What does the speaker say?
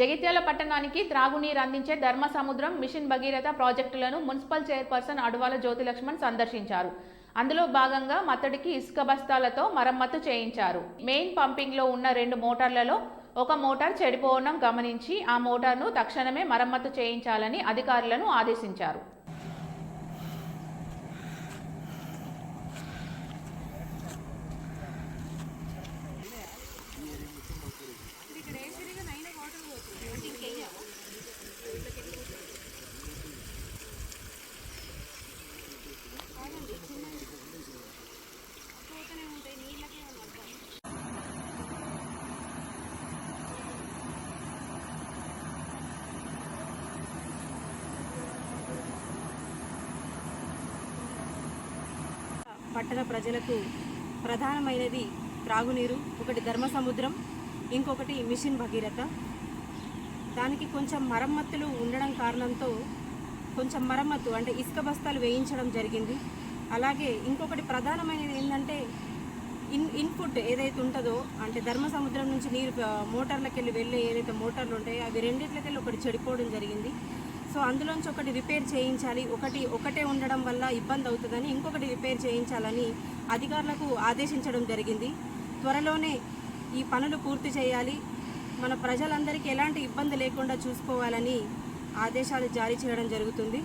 జగిత్యాల పట్టణానికి త్రాగునీరు అందించే ధర్మ సముద్రం మిషన్ భగీరథ ప్రాజెక్టులను మున్సిపల్ చైర్పర్సన్ అడవాల జ్యోతి లక్ష్మణ్ సందర్శించారు. అందులో భాగంగా మత్తడికి ఇసుక బస్తాలతో మరమ్మతు చేయించారు. మెయిన్ పంపింగ్లో ఉన్న రెండు మోటార్లలో ఒక మోటార్ చెడిపోవడం గమనించి ఆ మోటార్ను తక్షణమే మరమ్మతు చేయించాలని అధికారులను ఆదేశించారు. పట్టణ ప్రజలకు ప్రధానమైనది త్రాగునీరు ఒకటి ధర్మ సముద్రం ఇంకొకటి మిషన్ భగీరథ. దానికి కొంచెం మరమ్మతులు ఉండడం కారణంతో కొంచెం మరమ్మతు అంటే ఇసుక బస్తాలు వేయించడం జరిగింది. అలాగే ఇంకొకటి ప్రధానమైనది ఏంటంటే ఇన్ ఇన్పుట్ ఏదైతే ఉంటుందో అంటే ధర్మ సముద్రం నుంచి నీరు మోటార్లకెళ్ళి మోటార్లకు వెళ్ళి వెళ్ళే ఏదైతే మోటార్లు ఉంటాయో అవి రెండిట్లకెళ్ళి ఒకటి చెడిపోవడం జరిగింది. సో అందులోంచి ఒకటి రిపేర్ చేయించాలి. ఒకటి ఒకటే ఉండడం వల్ల ఇబ్బంది అవుతుందని ఇంకొకటి రిపేర్ చేయించాలని అధికారులకు ఆదేశించడం జరిగింది. త్వరలోనే ఈ పనులు పూర్తి చేయాలి. మన ప్రజలందరికీ ఎలాంటి ఇబ్బంది లేకుండా చూసుకోవాలని ఆదేశాలు జారీ చేయడం జరుగుతుంది.